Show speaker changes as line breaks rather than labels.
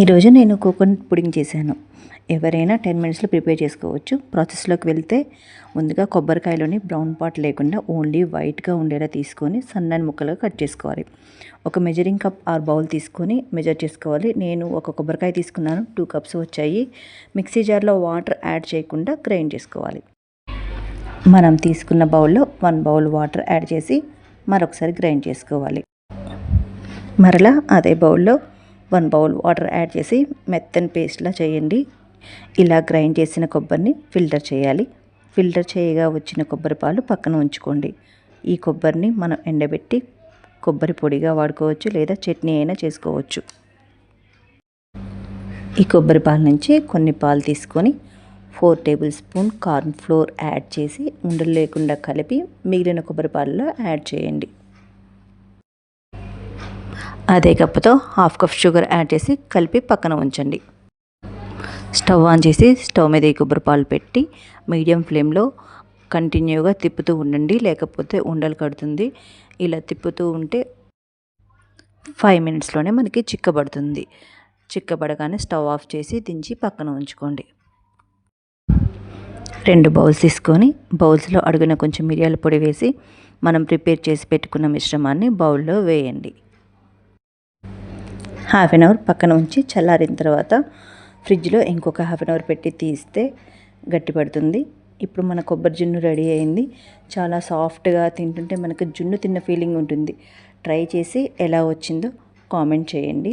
ఈరోజు నేను coconut pudding చేశాను. ఎవరైనా టెన్ మినిట్స్లో ప్రిపేర్ చేసుకోవచ్చు. ప్రాసెస్లోకి వెళ్తే ముందుగా కొబ్బరికాయలోని బ్రౌన్ పార్ట్ లేకుండా ఓన్లీ వైట్గా ఉండేలా తీసుకొని సన్నని ముక్కలుగా కట్ చేసుకోవాలి. ఒక మెజరింగ్ కప్ ఆర్ బౌల్ తీసుకొని మెజర్ చేసుకోవాలి. నేను ఒక కొబ్బరికాయ తీసుకున్నాను. టూ కప్స్ వచ్చాయి. మిక్సీ జార్లో వాటర్ యాడ్ చేయకుండా గ్రైండ్ చేసుకోవాలి. మనం తీసుకున్న బౌల్లో వన్ బౌల్ వాటర్ యాడ్ చేసి మరొకసారి గ్రైండ్ చేసుకోవాలి. మరలా అదే బౌల్లో వన్ బౌల్ వాటర్ యాడ్ చేసి మెత్తని పేస్ట్లా చేయండి. ఇలా గ్రైండ్ చేసిన కొబ్బరిని ఫిల్టర్ చేయాలి. ఫిల్టర్ చేయగా వచ్చిన కొబ్బరి పాలు పక్కన ఉంచుకోండి. ఈ కొబ్బరిని మనం ఎండబెట్టి కొబ్బరి పొడిగా వాడుకోవచ్చు లేదా చట్నీ అయినా చేసుకోవచ్చు. ఈ కొబ్బరి పాల నుంచి కొన్ని పాలు తీసుకొని four table spoon corn flour add చేసి ఉండలు లేకుండా కలిపి మిగిలిన కొబ్బరి పాలలో యాడ్ చేయండి. అదే కప్పుతో హాఫ్ కప్ షుగర్ యాడ్ చేసి కలిపి పక్కన ఉంచండి. స్టవ్ ఆన్ చేసి స్టవ్ మీద ఈ కొబ్బరి పాలు పెట్టి మీడియం ఫ్లేమ్లో కంటిన్యూగా తిప్పుతూ ఉండండి. లేకపోతే ఉండలు కడుతుంది. ఇలా తిప్పుతూ ఉంటే ఫైవ్ మినిట్స్లోనే మనకి చిక్కబడుతుంది. చిక్కబడగానే స్టవ్ ఆఫ్ చేసి దించి పక్కన ఉంచుకోండి. రెండు బౌల్స్ తీసుకొని బౌల్స్లో అడుగున కొంచెం మిరియాల పొడి వేసి మనం ప్రిపేర్ చేసి పెట్టుకున్న మిశ్రమాన్ని బౌల్లో వేయండి. హాఫ్ అన్ అవర్ పక్కన ఉంచి చల్లారిన తర్వాత ఫ్రిడ్జ్లో ఇంకొక హాఫ్ అన్ అవర్ పెట్టి తీస్తే గట్టిపడుతుంది ఇప్పుడు మన కొబ్బరి జున్ను రెడీ అయింది. చాలా సాఫ్ట్గా తింటుంటే మనకు జున్ను తిన్న ఫీలింగ్ ఉంటుంది. ట్రై చేసి ఎలా వచ్చిందో కామెంట్ చేయండి.